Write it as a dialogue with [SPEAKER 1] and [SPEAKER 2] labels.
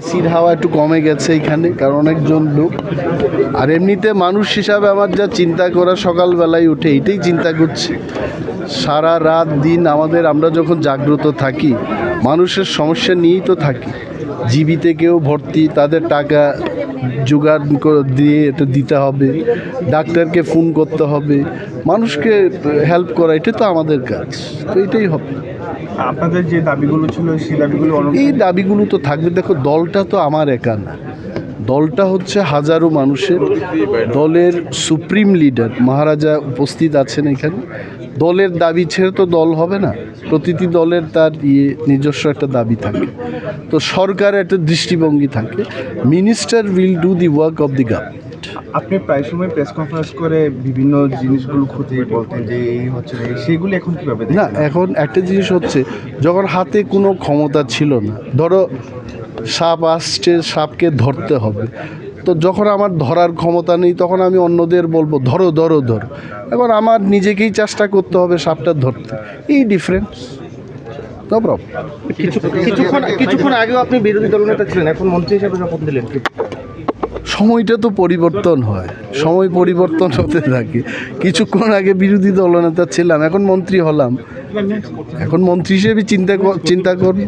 [SPEAKER 1] এসির হাওয়া একটু কমে গেছে এখানে, কারণ অনেকজন লোক। আর এমনিতে মানুষ হিসাবে আমার যা চিন্তা করা সকালবেলায় উঠে, এটাই চিন্তা করছি। সারা রাত দিন আমাদের, আমরা যখন জাগ্রত থাকি, মানুষের সমস্যা নিয়েই তো থাকি। জীবিতে কেউ ভর্তি, তাদের টাকা জোগাড় দিয়ে এটা দিতে হবে ডাক্তারকে ফোন করতে হবে মানুষকে হেল্প করা এটা তো আমাদের কাজ তো এটাই হবে।
[SPEAKER 2] আপনাদের যে দাবিগুলো ছিল সেই দাবিগুলো
[SPEAKER 1] এই দাবিগুলো তো থাকবে দেখো দলটা তো আমার একা না। দলটা হচ্ছে হাজারো মানুষের দলের সুপ্রিম লিডার। মহারাজা উপস্থিত আছেন এখানে। দলের দাবি ছেড়ে তো দল হবে না। প্রতিটি দলের তার ইয়ে নিজস্ব একটা দাবি থাকে। তো সরকার একটা দৃষ্টিভঙ্গি থাকে। Minister will do the work of the government
[SPEAKER 2] আপনি প্রায় সময় প্রেস কনফারেন্স করে বিভিন্ন জিনিসগুলো খতিয়ে বলতেন যে এই হচ্ছে সেগুলো এখন কীভাবে
[SPEAKER 1] না এখন একটা জিনিস হচ্ছে যখন হাতে কোনো ক্ষমতা ছিল না ধরো সাপ আসছে, সাপকে ধরতে হবে। তো যখন আমার ধরার ক্ষমতা নেই, তখন আমি অন্যদের বলব, ধরো ধরো ধরো। এখন আমার নিজেকেই চেষ্টা করতে হবে সাপটা ধরতে। এই ডিফারেন্স
[SPEAKER 3] কিছুক্ষণ কিছুক্ষণ আগেও আপনি বিরোধী দলনেতা ছিলেন, এখন মন্ত্রী হিসেবে শপথ নিলেন
[SPEAKER 1] সময়টা তো পরিবর্তন হয়। সময় পরিবর্তন হতে থাকে। কিছুক্ষণ আগে বিরোধী দলনেতা ছিলাম, এখন মন্ত্রী হলাম। এখন মন্ত্রী হিসেবে চিন্তা চিন্তা করব।